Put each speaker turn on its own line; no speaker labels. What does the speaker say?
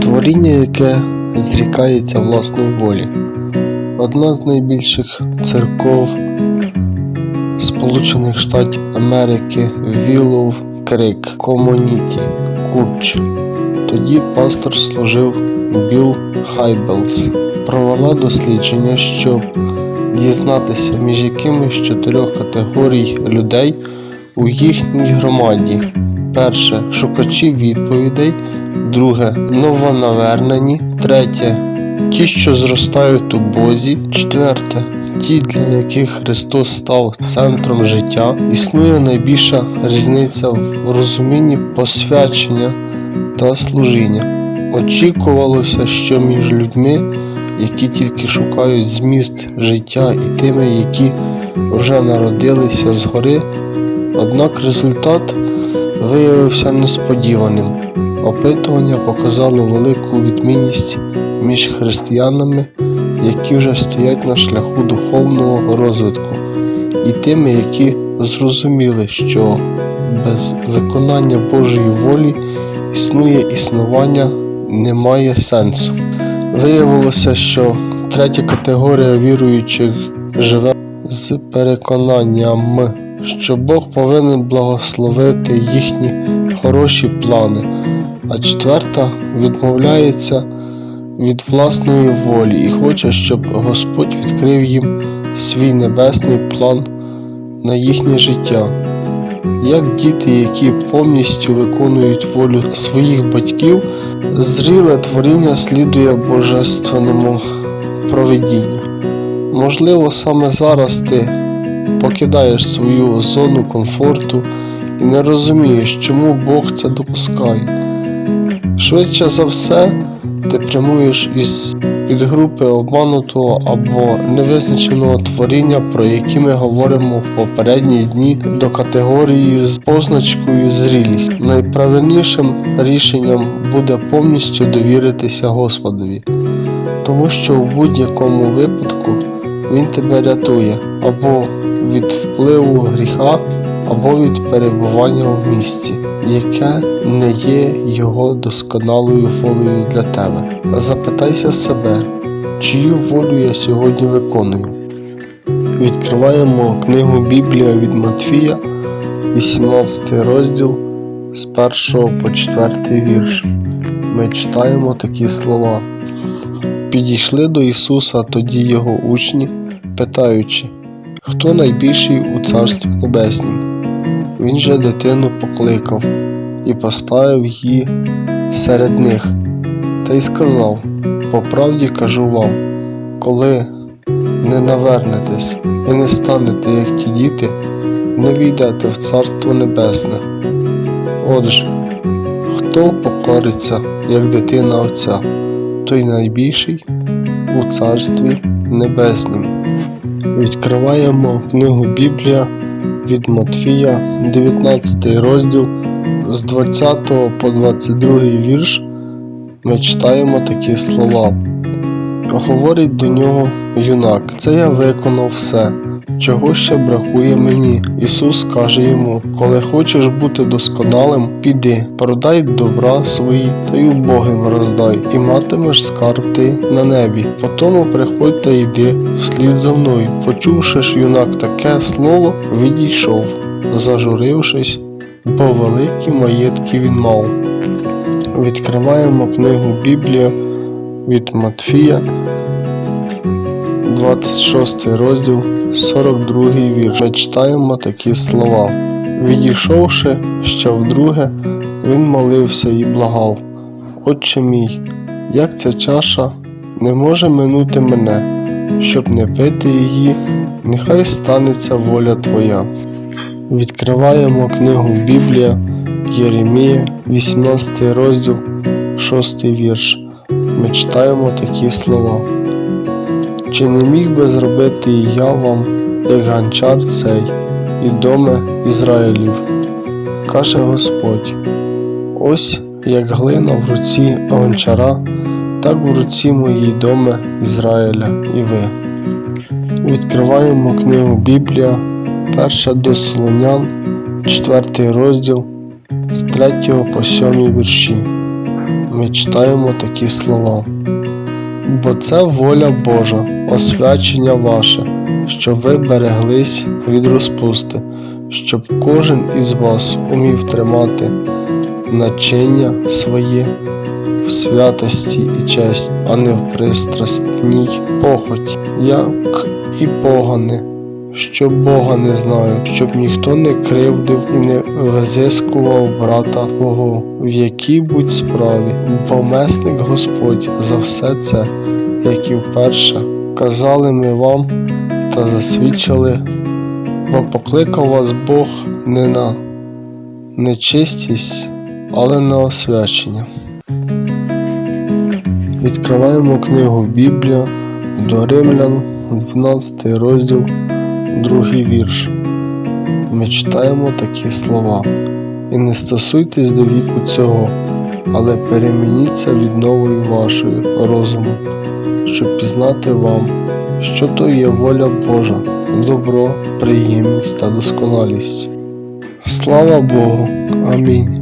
Творіння, яке зрікається власної волі. Одна з найбільших церков Сполучених Штатів Америки Willow Creek Community Курч. Тоді пастор служив Білл Хайбелс. Провела дослідження, щоб дізнатися, між якими з чотирьох категорій людей у їхній громаді. Перше шукачі відповідей, друге новонавернені, третє ті, що зростають у Бозі, четверте ті, для яких Христос став центром життя, існує найбільша різниця в розумінні посвячення та служіння. Очікувалося, що між людьми, які тільки шукають зміст життя, і тими, які вже народилися згори, однак результат виявився несподіваним. Опитування показало велику відмінність між християнами, які вже стоять на шляху духовного розвитку, і тими, які зрозуміли, що без виконання Божої волі існує існування немає сенсу. Виявилося, що третя категорія віруючих живе з переконанням, що Бог повинен благословити їхні хороші плани, а четверта відмовляється від власної волі і хоче, щоб Господь відкрив їм свій небесний план на їхнє життя. Як діти, які повністю виконують волю своїх батьків, зріле творіння слідує божественному провидінню. Можливо, саме зараз ти покидаєш свою зону комфорту і не розумієш, чому Бог це допускає. Швидше за все, ти прямуєш із підгрупи обманутого або невизначеного творіння, про які ми говоримо в попередні дні до категорії з позначкою зрілість. Найправильнішим рішенням буде повністю довіритися Господові, тому що в будь-якому випадку Він тебе рятує або від впливу гріха, або від перебування в місці, яке не є його досконалою волею для тебе. Запитайся себе, чию волю я сьогодні виконую. Відкриваємо книгу Біблія від Матфія, 18 розділ з 1 по 4 вірш. Ми читаємо такі слова. Підійшли до Ісуса тоді його учні, питаючи, хто найбільший у Царстві Небеснім. Він же дитину покликав і поставив її серед них, та й сказав: По правді кажу вам, коли не навернетесь і не станете, як ті діти, не війдете в Царство Небесне. Отже, хто покориться, як дитина Отця, той найбільший у Царстві Небеснім. Відкриваємо книгу Біблія від Матфія, 19 розділ з 20 по 22 вірш. Ми читаємо такі слова. Говорить до нього юнак, це я виконав все, чого ще бракує мені. Ісус каже йому: Коли хочеш бути досконалим, піди, продай добра свої та й убогим роздай, і матимеш скарб ти на небі. Потому приходь та йди вслід за мною. Почувши ж юнак таке слово, відійшов, зажурившись, бо великі маєтки він мав. Відкриваємо книгу Біблія від Матфія, 26 розділ, 42 вірш. Ми читаємо такі слова. Відійшовши ще вдруге, він молився і благав. Отче мій, як ця чаша не може минути мене, щоб не пити її, нехай станеться воля Твоя. Відкриваємо книгу Біблія Єремія, 18 розділ, 6 вірш. Ми читаємо такі слова. Чи не міг би зробити і я вам, як ганчар цей, і доме Ізраїлів? Каже Господь. Ось як глина в руці гончара, так в руці моїй доме Ізраїля і ви. Відкриваємо книгу Біблія, перша до Солонян, 4 розділ з 3 по 7 вірші. Ми читаємо такі слова. Бо це воля Божа, освячення ваше, щоб ви береглись від розпусти, щоб кожен із вас умів тримати начиння своє в святості і честі, а не в пристрастній похоті, як і погане, що Бога не знаю, щоб ніхто не кривдив і не визискував брата Твого, в якій будь справі, бо месник Господь за все це, як і вперше, казали ми вам та засвідчили, бо покликав вас Бог не на нечистість, але на освячення. Відкриваємо книгу Біблія до Римлян, 12 розділ, 2 вірш. Ми читаємо такі слова. І не стосуйтесь до віку цього, але перемініться від нової вашої розуму, щоб пізнати вам, що то є воля Божа, добро, приємність та досконалість. Слава Богу! Амінь.